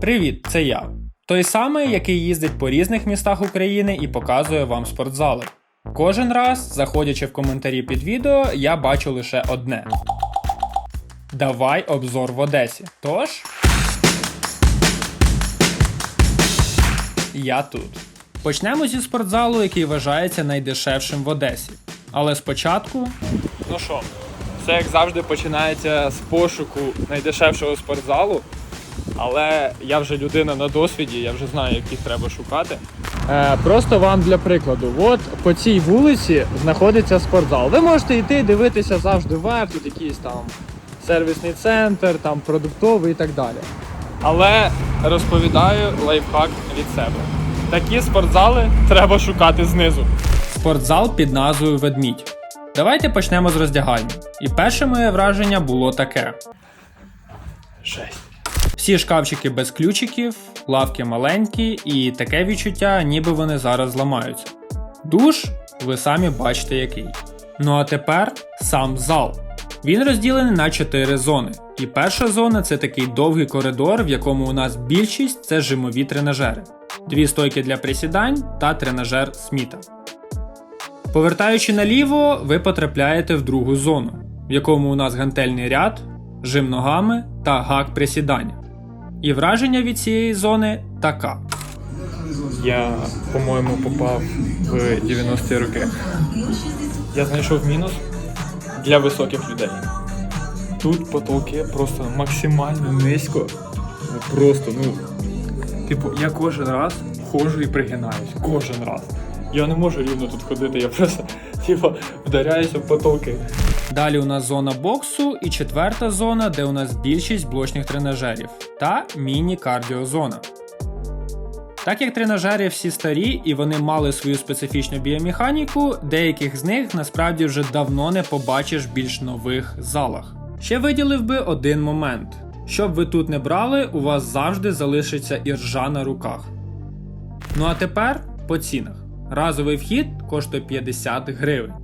Привіт, це я. Той самий, який їздить по різних містах України і показує вам спортзали. Кожен раз, заходячи в коментарі під відео, я бачу лише одне. Давай обзор в Одесі. Тож. Я тут. Почнемо зі спортзалу, який вважається найдешевшим в Одесі. Але спочатку. Ну що, все як завжди починається з пошуку найдешевшого спортзалу. Але я вже людина на досвіді, я вже знаю, яких треба шукати. Е, просто вам для прикладу, от по цій вулиці знаходиться спортзал. Ви можете йти дивитися завжди вверх, тут якийсь там сервісний центр, там продуктовий і так далі. Але розповідаю лайфхак від себе. Такі спортзали треба шукати знизу. Спортзал під назвою Ведмідь. Давайте почнемо з роздягальні. І перше моє враження було таке. Жесть. Всі шкафчики без ключиків, лавки маленькі, і таке відчуття, ніби вони зараз зламаються. Душ, ви самі бачите який. Ну а тепер сам зал. Він розділений на 4 зони. І перша зона це такий довгий коридор, в якому у нас більшість це жимові тренажери, дві стойки для присідань та тренажер Сміта. Повертаючи наліво, ви потрапляєте в другу зону, в якому у нас гантельний ряд, жим ногами та гак присідання. І враження від цієї зони така. Я, по-моєму, попав в 90-ті роки. Я знайшов мінус для високих людей. Тут потолки просто максимально низько. Ну, Просто, ну. Типу, я кожен раз ходжу і пригинаюсь. Кожен раз. Я не можу рівно тут ходити, я просто типу, вдаряюся в потолки. Далі у нас зона боксу і четверта зона, де у нас більшість блочних тренажерів, та міні-кардіозона. Так як тренажери всі старі і вони мали свою специфічну біомеханіку, деяких з них насправді вже давно не побачиш більш нових залах. Ще виділив би один момент. Щоб ви тут не брали, у вас завжди залишиться іржа на руках. Ну а тепер по цінах. Разовий вхід коштує 50 гривень.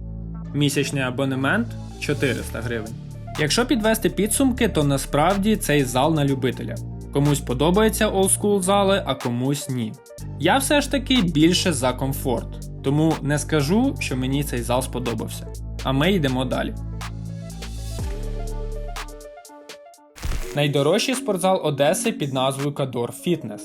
Місячний абонемент 400 гривень. Якщо підвести підсумки, то насправді цей зал на любителя. Комусь подобається олдскул зали, а комусь ні. Я все ж таки більше за комфорт, тому не скажу, що мені цей зал сподобався. А ми йдемо далі. Найдорожчий спортзал Одеси під назвою Кадор Фітнес,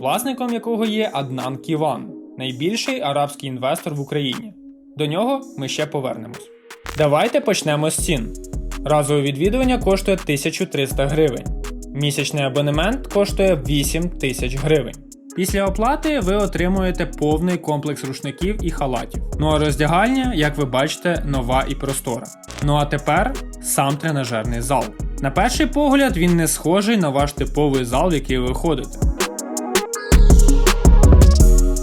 власником якого є Аднан Ківан, найбільший арабський інвестор в Україні. До нього ми ще повернемось. Давайте почнемо з цін. Разове відвідування коштує 1300 гривень. Місячний абонемент коштує 8 тисяч гривень. Після оплати ви отримуєте повний комплекс рушників і халатів. Ну а роздягальня, як ви бачите, нова і простора. Ну а тепер сам тренажерний зал. На перший погляд він не схожий на ваш типовий зал, в який ви ходите.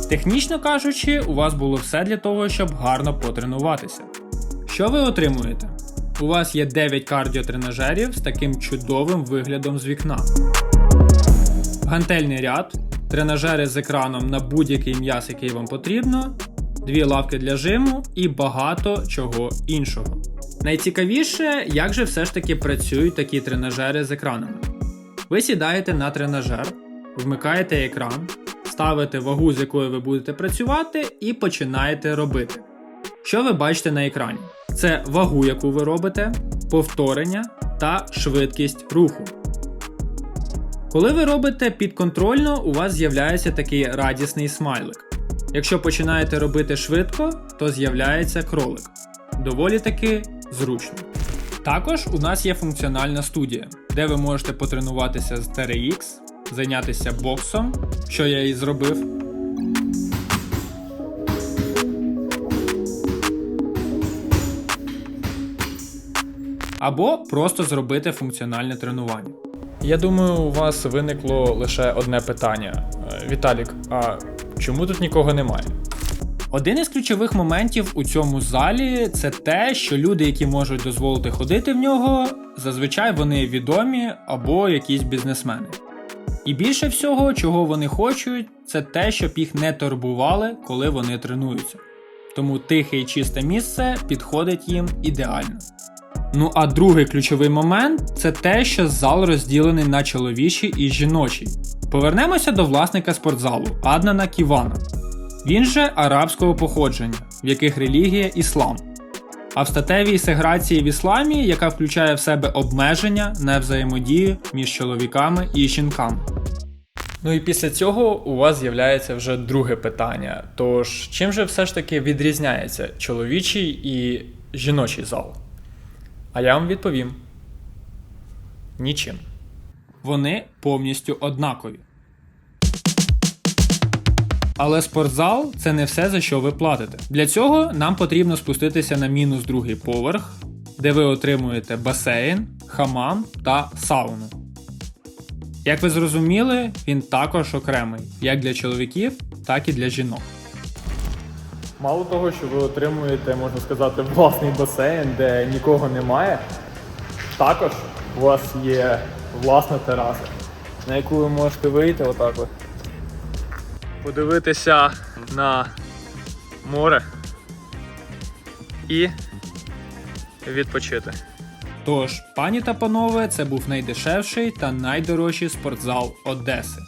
Технічно кажучи, у вас було все для того, щоб гарно потренуватися. Що ви отримуєте? У вас є 9 кардіотренажерів з таким чудовим виглядом з вікна. Гантельний ряд, тренажери з екраном на будь-який м'яс, який вам потрібно, дві лавки для жиму і багато чого іншого. Найцікавіше, як же все ж таки працюють такі тренажери з екранами. Ви сідаєте на тренажер, вмикаєте екран, ставите вагу, з якою ви будете працювати, і починаєте робити. Що ви бачите на екрані? Це вагу, яку ви робите, повторення та швидкість руху. Коли ви робите підконтрольно, у вас з'являється такий радісний смайлик. Якщо починаєте робити швидко, то з'являється кролик. Доволі таки зручно. Також у нас є функціональна студія, де ви можете потренуватися з TRX, зайнятися боксом, що я і зробив. Або просто зробити функціональне тренування. Я думаю, у вас виникло лише одне питання. Е, Віталік, а чому тут нікого немає? Один із ключових моментів у цьому залі це те, що люди, які можуть дозволити ходити в нього, зазвичай вони відомі або якісь бізнесмени. І більше всього, чого вони хочуть, це те, щоб їх не турбували, коли вони тренуються. Тому тихе і чисте місце підходить їм ідеально. Ну а другий ключовий момент це те, що зал розділений на чоловічий і жіночий. Повернемося до власника спортзалу Аднана Ківана. Він же арабського походження, в яких релігія іслам. А в статевій сеграції в ісламі, яка включає в себе обмеження на взаємодію між чоловіками і жінками. Ну і після цього у вас з'являється вже друге питання. Тож, чим же все ж таки відрізняється чоловічий і жіночий зал? А я вам відповім: нічим. Вони повністю однакові. Але спортзал це не все, за що ви платите. Для цього нам потрібно спуститися на мінус другий поверх, де ви отримуєте басейн, хамам та сауну. Як ви зрозуміли, він також окремий як для чоловіків, так і для жінок. Мало того, що ви отримуєте, можна сказати, власний басейн, де нікого немає. Також у вас є власна тераса, на яку ви можете вийти отак от. Подивитися на море і відпочити. Тож, пані та панове, це був найдешевший та найдорожчий спортзал Одеси.